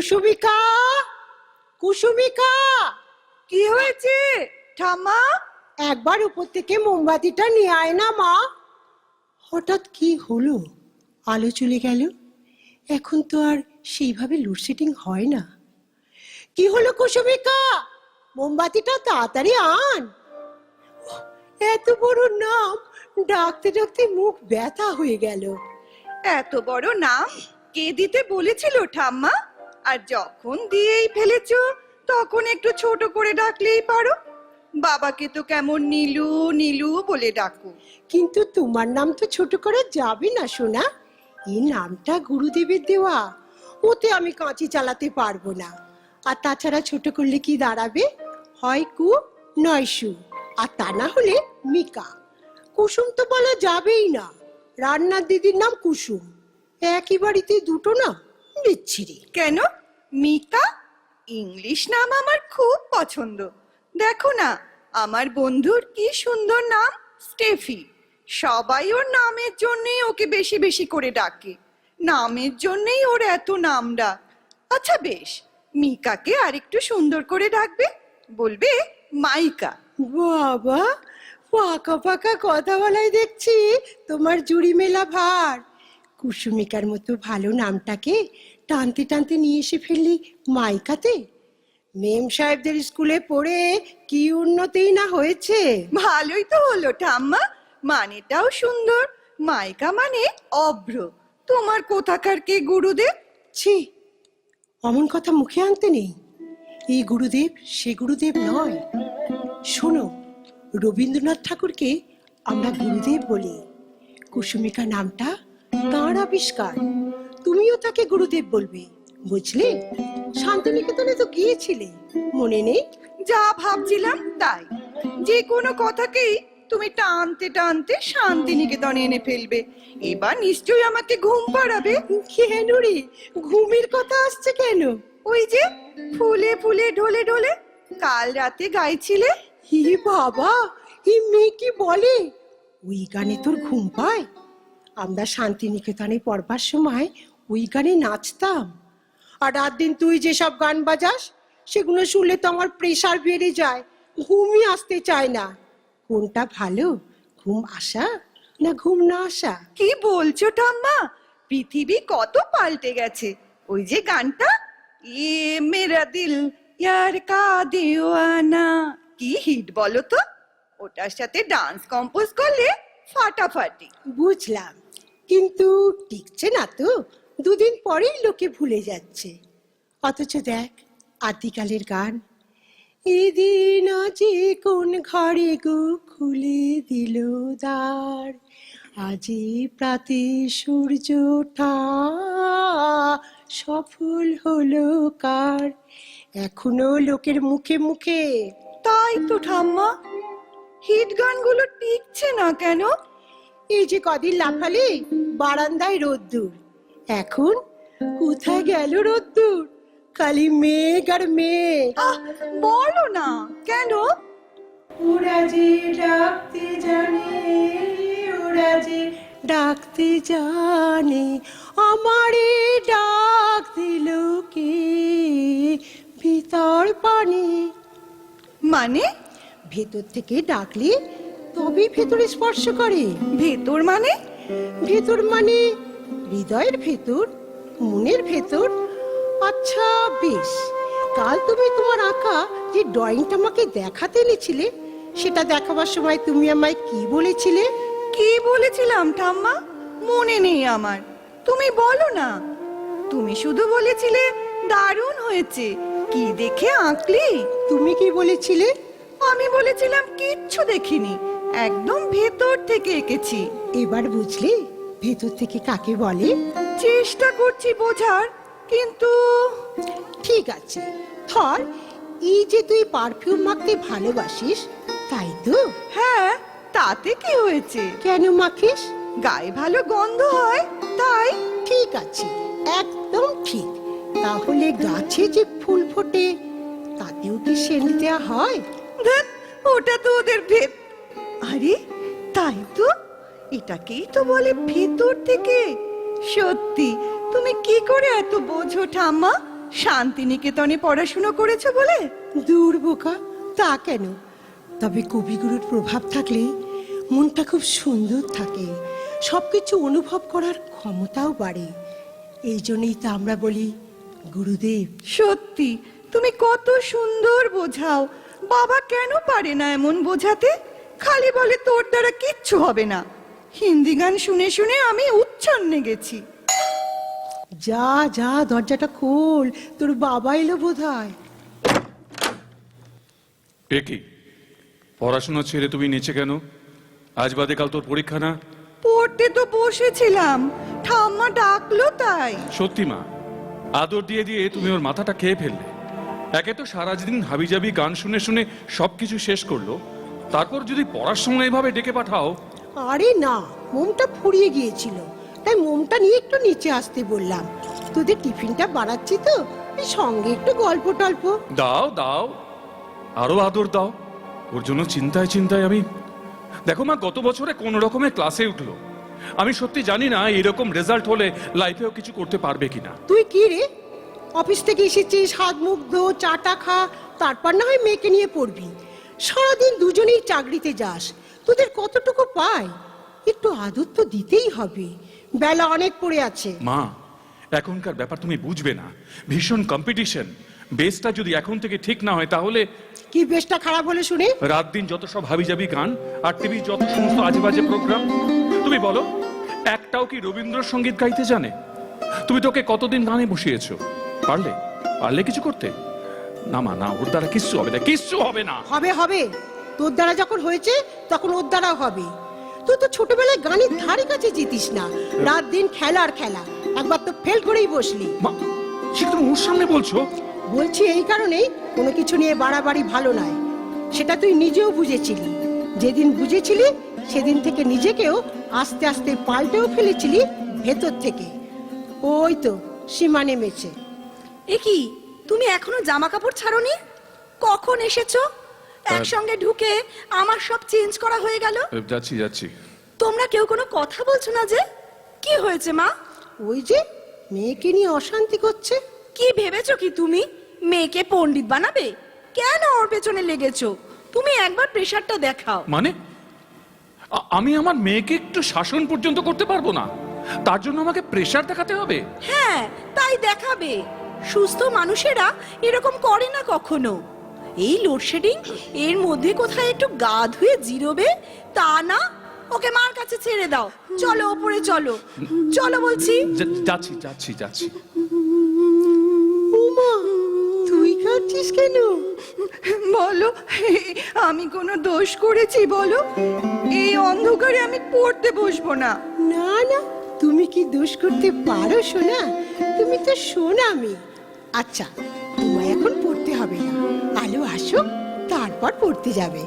কুসুমিকা কুসুমিকা, কি হয়েছে? ঠাম্মা, একবার উপর থেকে মোমবাতিটা নিয়ে আয় না, মা। হঠাৎ কি হলো? আলো চলে গেল। এখন তো আর সেইভাবে লোডশেডিং হয় না। কি হলো কুসুমিকা? মোমবাতিটা তাড়াতাড়ি আন। এত বড় নাম, ডাকতে ডাকতে মুখ ব্যথা হয়ে গেল। এত বড় নাম কে দিতে বলেছিল, ঠাম্মা? আর যখন দিয়েই ফেলেছো তখন একটু ছোট করে ডাকলেই পারো। বাবাকে তো কেমন নীলু নীলু বলে ডাকো। কিন্তু তোমার নাম তো ছোট করা যাবে না সোনা। এই নামটা গুরুদেবের দেওয়া। ওতে আমি কাঁচি চালাতে পারব না। আর তাছাড়া ছোট করলে কি দাঁড়াবে? হয় কু নয় সু। আর তা না হলে মিকা। কুসুম তো বলা যাবেই না। রান্নার দিদির নাম কুসুম। একই বাড়িতে দুটো নাম বিচ্ছিরি কেন? মিকা ইংলিশ নাম আমার খুব পছন্দ। দেখো না, আমার বন্ধুর কি সুন্দর নাম? স্টেফি। সবাই ওর নামের জন্যই ওকে বেশি বেশি করে ডাকে। নামের জন্যই ওর এত নাম ডাক আচ্ছা বেশ, মিকাকে আরেকটু সুন্দর করে ডাকবে। বলবে, মাইকা। বাবা পাকা পাকা কথা বলাই দেখছি, তোমার জুড়ি মেলা ভার। কুসুমিকার মতো ভালো নামটাকে টানতে টানতে নিয়ে এসে ফেললি মাইকাতে? মেম সাহেবদের স্কুলে পড়ে কি উন্নতি না হয়েছে? ভালোই তো হলো ঠাম্মা মানেটাও সুন্দর মাইকা মানে অভ্র। তোমার কোথাকার কে গুরুদেব? ছি অমন কথা মুখে আনতে নেই। এই গুরুদেব সে গুরুদেব নয়। শোনো রবীন্দ্রনাথ ঠাকুরকে আমরা গুরুদেব বলি। কুসুমিকা নামটা তাঁর আবিষ্কার। তুমিও তাকে গুরুদেব বলবে। বুঝলে? শান্তিনিকেতনে তো গিয়েছিলে। মনে নেই? যা ভাবছিলাম তাই। যে কোনো কথাকেই তুমি টানতে টানতে শান্তিনিকেতনে এনে ফেলবে। এবার নিশ্চয়ই আমাকে ঘুম পাড়াবে। কেন রে? ঘুমের কথা আসছে কেন? ওই যে ফুলে ফুলে ঢোলে ঢোলে কাল রাতে গাইছিলে? হি বাবা, হি মেয়ে কি বলে? ওই গানে তোর ঘুম পায়? আমরা শান্তিনিকেতনে পড়বার সময় ওই গানে নাচতাম। আর রাত দিন তুই যেসব গান বাজাস সেগুলো শুনলে তো আমার প্রেশার বেড়ে যায়। ঘুমই আসতে চায় না। কোনটা ভালো ঘুম আসা না ঘুম না আসা? কি বলছো ঠাম্মা? পৃথিবী কত পাল্টে গেছে। ওই যে গানটা? এ মেরা দিল ইয়ার কা দেওয়ানা। কি হিট বলো তো? ওটার সাথে ডান্স কম্পোজ করলে ফাটাফাটি। বুঝলাম। কিন্তু টিকছে না তো? দুদিন পরেই লোকে ভুলে যাচ্ছে। অথচ দেখ আদিকালের গান। এদিন আজি কোন ঘরে গো খুলে দিল দ্বার আজি প্রাতে সূর্য সফল হলো কার? এখনও লোকের মুখে মুখে তাই তো ঠাম্মা হিট গানগুলো টিকছে না কেন? এই যে কদিন লাফালে বারান্দায় রোদ্দুর। এখন কোথায় গেল রোদ্দুর? খালি মেঘ আর মেঘ। বলো না। কেন? ওরা যে ডাকতে জানে ওরা যে ডাকতে জানে আমারে ডাক দিল কে? ভিতর পানি। মানে? ভেতর থেকে ডাকলে তবেই ভেতরে স্পর্শ করে। ভেতর মানে? ভেতর মানে হৃদয়ের ভেতর মনের ভেতর? আচ্ছা বেশ। কাল তুমি তোমার আঁকা যে ড্রয়িংটা আমাকে দেখাতে এনেছিলে সেটা দেখাবার সময় তুমি আমায় কি বলেছিলে? কি বলেছিলাম ঠাম্মা? মনে নেই আমার। তুমি বলো না। তুমি শুধু বলেছিলে দারুণ হয়েছে। কি দেখে আঁকলি? তুমি কি বলেছিলে? আমি বলেছিলাম কিচ্ছু দেখিনি। একদম ভেতর থেকে এঁকেছি। এবার বুঝলে? ভেতর থেকে কাকে বলে? চেষ্টা করছি বোঝার কিন্তু ঠিক আছে। ধর এই যে তুই পারফিউম মাখতে ভালোবাসিস তাই তো? হ্যাঁ তাতে কি হয়েছে? কেন মাখিস? গায়ে ভালো গন্ধ হয় তাই। ঠিক আছে একদম ঠিক। তাহলে গাছে যে ফুল ফোটে তাতেও কি সেন্ট দেওয়া হয়? ওটা তো ওদের ভেদ। আরে তাই তো। এটাকেই তো বলে ভেতর থেকে। সত্যি তুমি কি করে এত বোঝো ঠাম্মা? শান্তিনিকেতনে পড়াশুনো করেছ বলে? দূর বোকা তা কেন? তবে কবিগুরুর প্রভাব থাকলে মনটা খুব সুন্দর থাকে। সবকিছু অনুভব করার ক্ষমতাও বাড়ে। এই জন্যই তো আমরা বলি গুরুদেব। সত্যি তুমি কত সুন্দর বোঝাও। বাবা কেন পারে না এমন বোঝাতে? খালি বলে তোর দ্বারা কিচ্ছু হবে না। হিন্দি গান শুনে শুনে আমি উচ্ছন্নে গেছি। যা যা দরজাটা খোল তোর বাবা এলো বোধ হয় পড়াশোনা ছেড়ে তুমি নিচে কেন? আজ বাদে কাল তোর পরীক্ষা না? পড়তে তো বসেছিলাম ঠাম্মা ডাকলো তাই। সত্যি মা আদর দিয়ে দিয়ে তুমি ওর মাথাটা খেয়ে ফেললে। একে তো সারাদিন হাবিজাবি গান শুনে শুনে সবকিছু শেষ করল। তারপর যদি পড়ার সময় এভাবে ডেকে পাঠাও আরে না মোমটা ফুরিয়ে গিয়েছিল। তাই মোমটা নিয়ে একটু নিচে আসতে বললাম। তোদের টিফিনটা বাড়াচ্ছি তো সঙ্গে একটু গল্প টল্প। দাও দাও। আরও আদর দাও। ওর জন্য চিন্তায় চিন্তায় আমি দেখো মা গত বছরে কোন রকমের ক্লাসে উঠল। আমি সত্যি জানি না এরকম রেজাল্ট হলে লাইফেও কিছু করতে পারবে কিনা। তুই কি রে? অফিস থেকে এসেছিস হাত মুখ ধো চাটা খা তারপর না হয় মেয়েকে নিয়ে পড়বি। সারাদিন দুজনেই চাকরিতে যাস। তোদের কতটুকু পায়? একটু আদর তো দিতেই হবে। বেলা অনেক পড়ে আছে। মা এখনকার ব্যাপার তুমি বুঝবে না। ভীষণ কম্পিটিশন বেসটা যদি এখন থেকে ঠিক না হয় তাহলে কি বেশটা খারাপ হলে শুনে? রাত দিন যত সব হাবিজাবি গান আর টিভির যত সমস্ত আজে বাজে প্রোগ্রাম তুমি বলো একটাও কি রবীন্দ্রসঙ্গীত গাইতে জানে? তুমি তোকে কতদিন গানে বসিয়েছো? পারলে? পারলে কিছু করতে? না মা না ওর দ্বারা কিচ্ছু হবে না কিচ্ছু হবে না। হবে হবে। তোর দ্বারা যখন হয়েছে তখন ওর দ্বারাও হবে। তুই তো ছোটবেলায় গানের ধারে কাছে জিতিস না। রাত দিন খেলা আর খেলা। একবার তো ফেল করেই বসলি। মা সে তুমি ওর সামনে বলছো? বলছি এই কারণেই কোনো কিছু নিয়ে বাড়াবাড়ি ভালো নয়। সেটা তুই নিজেও বুঝেছিলি। যেদিন বুঝেছিলি সেদিন থেকে নিজেকেও আস্তে আস্তে পাল্টেও ফেলেছিলি ভেতর থেকে। ওই তো সীমা নেমেছে। এ কি তুমি এখনও জামা কাপড় ছাড়োনি? কখন এসেছ? একসঙ্গে ঢুকে আমার সব চেঞ্জ করা হয়ে গেল? যাচ্ছি যাচ্ছি। তোমরা কেউ কোনো কথা বলছো না যে? কি হয়েছে মা? ওই যে মেয়েকে নিয়ে অশান্তি করছে। কি ভেবেছো কি তুমি? মেয়েকে পণ্ডিত বানাবে? কেন ওর পেছনে লেগেছো? তুমি একবার প্রেশারটা দেখাও। মানে? আমি আমার মেয়েকে একটু শাসন পর্যন্ত করতে পারব না। তার জন্য আমাকে প্রেশার দেখাতে হবে? হ্যাঁ তাই দেখাবে। সুস্থ মানুষেরা এরকম করে না কখনো। এই লোডশেডিং এর মধ্যে কোথায় একটু গা ধুয়ে জিরোবে? তা না? ওকে মার কাছে ছেড়ে দাও। চলো ওপরে চলো। চলো বলছি। যাচ্ছি যাচ্ছি যাচ্ছি। উমা তুই কাঁদছিস কেন? বলো আমি কোনো দোষ করেছি বলো। এই অন্ধকারে আমি পড়তে বসবো না। না না তুমি কি দোষ করতে পারো সোনা? তুমি তো সোনা মেয়ে। আচ্ছা তোমায় এখন পড়তে হবে না। আলো আসো তারপর পড়তে যাবে।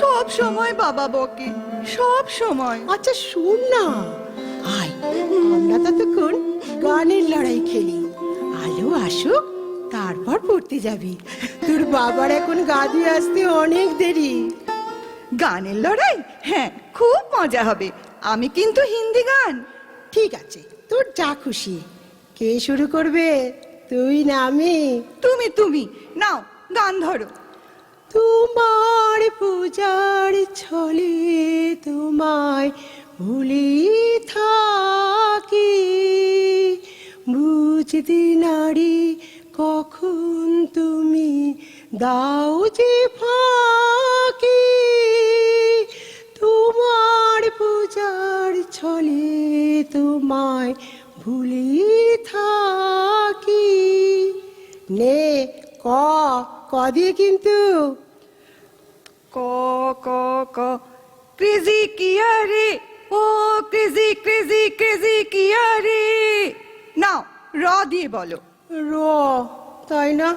সব সময় বাবা বকে সব সময়। আচ্ছা শোন না। আয় আমরা ততক্ষণ গানের লড়াই খেলি। আলো আসো তারপর পড়তে যাবি। তোর বাবার এখন গা দিয়ে আসতে অনেক দেরি। গানের লড়াই? হ্যাঁ খুব মজা হবে। আমি কিন্তু হিন্দি গান। ঠিক আছে তোর যা খুশি। কে শুরু করবে? তুই না আমি? তুমি তুমি নাও গান ধরো। তোমার পূজার ছলে তোমায় ভুলি থাকি। বুঝতে নারী কখন তুমি দাও যে ফাঁকি? তোমার পূজার ছলে তোমায় দিয়ে কিন্তু ক ক ক। ক্রেজি কিয়া রে ও ক্রেজি ক্রেজি ক্রেজি কিয়া রে নাও র দিয়ে বলো। র তাই না?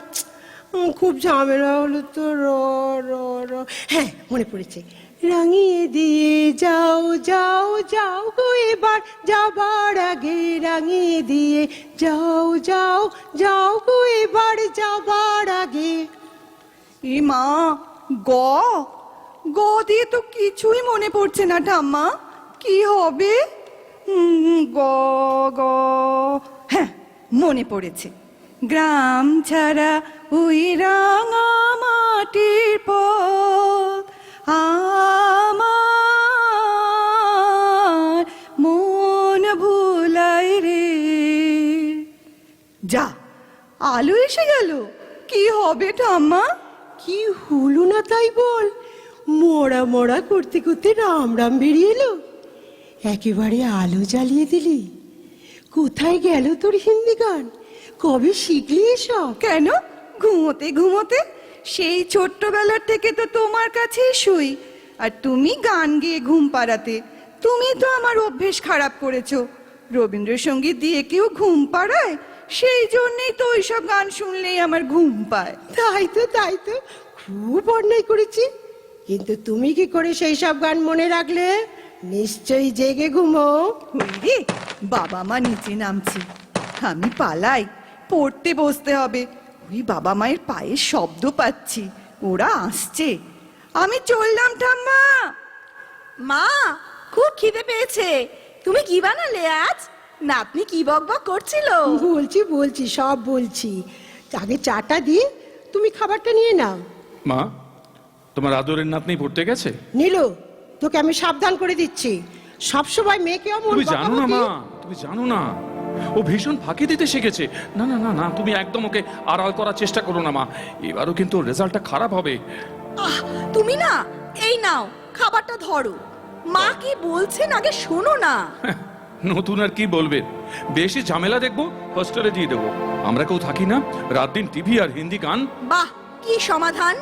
খুব ঝামেলা হলো তো র র র। হ্যাঁ মনে পড়েছে। রাঙিয়ে দিয়ে যাও যাও যাও গো এবার। যাবার আগে রাঙিয়ে দিয়ে যাও যাও যাও গো এবার। যাবার আগে মা গ। গ দিয়ে তো কিছুই মনে পড়ছে না ঠাম্মা। কি হবে? গ গ। হ্যাঁ মনে পড়েছে। গ্রাম ছাড়া ওই রাঙা মাটির পথ আমার মন ভুলাই রে। যা, আলো এসে গেল। কি হবে ঠাম্মা? কি হলো না তাই বল? মোড়া মোড়া করতে করতে রাম রাম বেরিয়ে এলো। একেবারে আলো জ্বালিয়ে দিলি। কোথায় গেল তোর হিন্দি গান? কবে শিখলি এসব? কেন? ঘুমোতে ঘুমোতে? সেই ছোট্টবেলার থেকে তো তোমার কাছেই শুই। আর তুমি গান গেয়ে ঘুম পাড়াতে। তুমি তো আমার অভ্যেস খারাপ করেছ। রবীন্দ্রসঙ্গীত দিয়ে কেউ ঘুম পাড়ায়? সেই জন্যই তো ওইসব গান শুনলেই আমার ঘুম পায়। তাই তো তাই তো। খুব অন্যায় করেছি। কিন্তু তুমি কি করে সেই সব গান মনে রাখলে? নিশ্চয়ই জেগে ঘুমো। রে বাবা মা নিচে নামছে। আমি পালাই পড়তে বসতে হবে। ওই বাবা মায়ের পায়ের শব্দ পাচ্ছি ওরা আসছে। আমি চললাম ঠাম্মা। মা খুব খিদে পেয়েছে। তুমি কি বানালে আজ? নাতনি কি বক বক করছিল? বলছি বলছি সব বলছি। আগে চাটা দিয়ে তুমি খাবারটা নিয়ে নাও। মা তোমার আদরের নাতনি পড়তে গেছে? নীলু তোকে আমি সাবধান করে দিচ্ছি। সবসময় মেয়েকে অমন তুমি জানো না মা তুমি জানো না। ও ভীষণ ফাঁকি দিতে শিখেছে। না না না না তুমি একদম ওকে আড়াল করার চেষ্টা করো না মা। এবারও কিন্তু রেজাল্টটা খারাপ হবে। আহ তুমি না এই নাও খাবারটা ধরো। মা কি বলছেন আগে শোনো না। নতুন আর কি বলবে? বেশি ঝামেলা দেখব হোস্টেলে দিয়ে দেবো। আমরা কেউ থাকি না রাত দিন টিভি আর হিন্দি গান। বাহ কি সমাধান।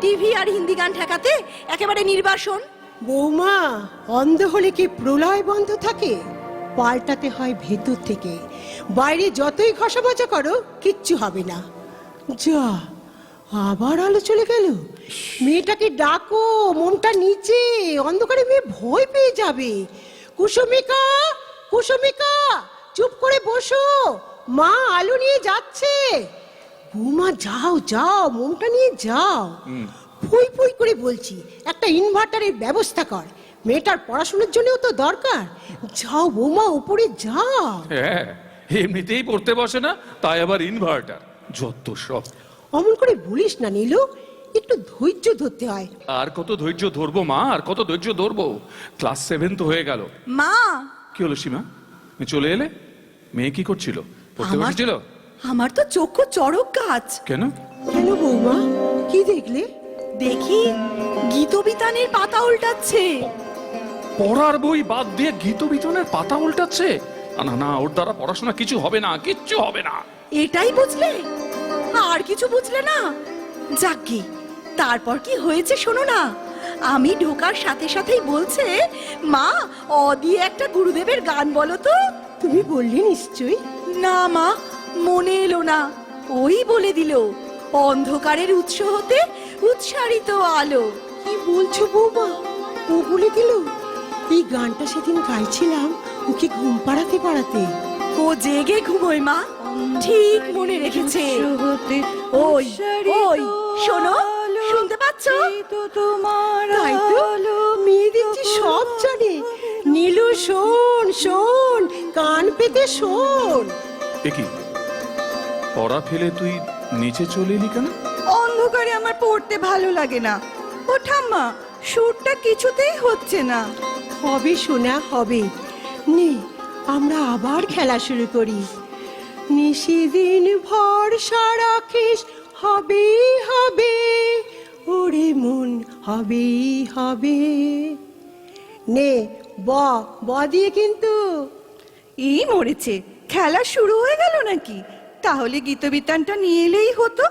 টিভি আর হিন্দি গান ঠেকাতে একেবারে নির্বাসন। বৌমা অন্ধ হলে কি প্রলয় বন্ধ থাকে? পাল্টাতে হয় ভেতর থেকে। বাইরে যতই ঘষামজা করো কিচ্ছু হবে না। যা আবার আলো চলে গেল। মেয়েটাকে ডাকো মনটা নিচে অন্ধকারে মেয়ে ভয় পেয়ে যাবে। কুসুমিকা কুসুমিকা চুপ করে বসো। মা আলো নিয়ে যাচ্ছে। বৌমা যাও যাও মনটা নিয়ে যাও। ফুই ফুই করে বলছি একটা ইনভার্টারের ব্যবস্থা কর। মেয়েটার পড়াশোনার জন্যও তো দরকার। যাও বৌমা উপরে যাও। হ্যাঁ এমনিতেই পড়তে বসে না তাই আবার ইনভার্টার। যত সব। অমন করে বলিস না নীলু। একটু ধৈর্য ধরতে হয়। আর কত ধৈর্য ধরবো মা? আর কত ধৈর্য ধরবো? ক্লাস সেভেন তো হয়ে গেল। মা কি হলো সীমা? তুমি চলে এলে? মেয়ে কি করছিল? পড়তে আমার বসেছিল? আমার তো চক্ষু চড়ক গাছ কেন? কেন বৌমা কি দেখলে? দেখি গীতবিতানের পাতা উল্টাচ্ছে। পড়ার বই বাদ দিয়ে গীত বিতনের পাতা উল্টাচ্ছে? না, না না ওর দ্বারা পড়াশোনা কিছু হবে না কিচ্ছু হবে না। এটাই বুঝলে? আর কিছু বুঝলে না? যাকে তারপর কি হয়েছে শোনো না। আমি ঢোকার সাথে সাথেই বলছে মা অ দিয়ে একটা গুরুদেবের গান বলো তো। তুমি বললে নিশ্চয়ই। না মা মনে এলো না। ওই বলে দিল। অন্ধকারের উৎস হতে উৎসারিত আলো। কি বলছো বৌমা? ও বলে দিল এই গানটা সেদিন গাইছিলাম ওকে ঘুম পাড়াতে পাড়াতে। ও জেগে ঘুমোয় মা ঠিক মনে রেখেছে। ওই ওই শোনো শুনতে পাচ্ছ? তোমার তাই তো মেয়ে দেখছি সব জানে। নীলু শোন শোন কান পেতে শোন। এ পড়া ফেলে তুই নিচে চলে এলি কেন? অন্ধকারে আমার পড়তে ভালো লাগে না। ও ঠাম্মা সুরটা কিছুতেই হচ্ছে না। হবে শোনা হবে। নে আমরা আবার খেলা শুরু করি। নিশিদিন ভরসা রাখিস হবে হবে। ওরে মন হবে হবে। নে ব ব দিয়ে কিন্তু। ই মরেছে খেলা শুরু হয়ে গেল নাকি? তাহলে গীতবিতানটা নিয়ে এলেই হতো।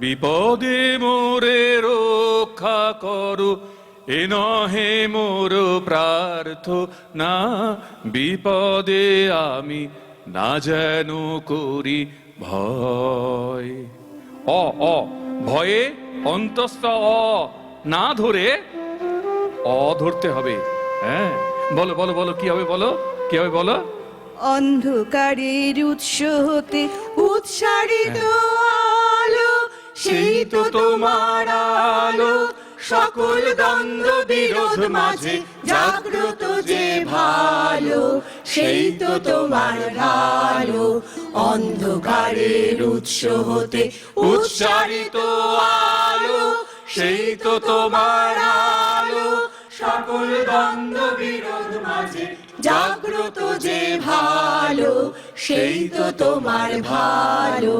বিপদে মোরে রক্ষা করো এ নহে মোর প্রার্থনা। বিপদে আমি না যেন করি ভয়। অ অ। ভয়ে অন্তস্থ অ। না ধরে অ ধরতে হবে। হ্যাঁ। বলো বলো বলো কি হবে বলো? কি হবে বলো? অন্ধকারের উৎস হতে উৎসারিত আলো সেই তো তোমার আলো। সকল দ্বন্দ্ব বিরোধ মাঝে, জাগ্রত যে ভালো, সেই তো তোমার ভালো অন্ধকারের উৎস হতে উচ্চারিত আলো, সেই তো তোমার আলো। সকল দ্বন্দ্ব বিরোধ মাঝে, জাগ্রত যে ভালো, সেই তো তোমার ভালো।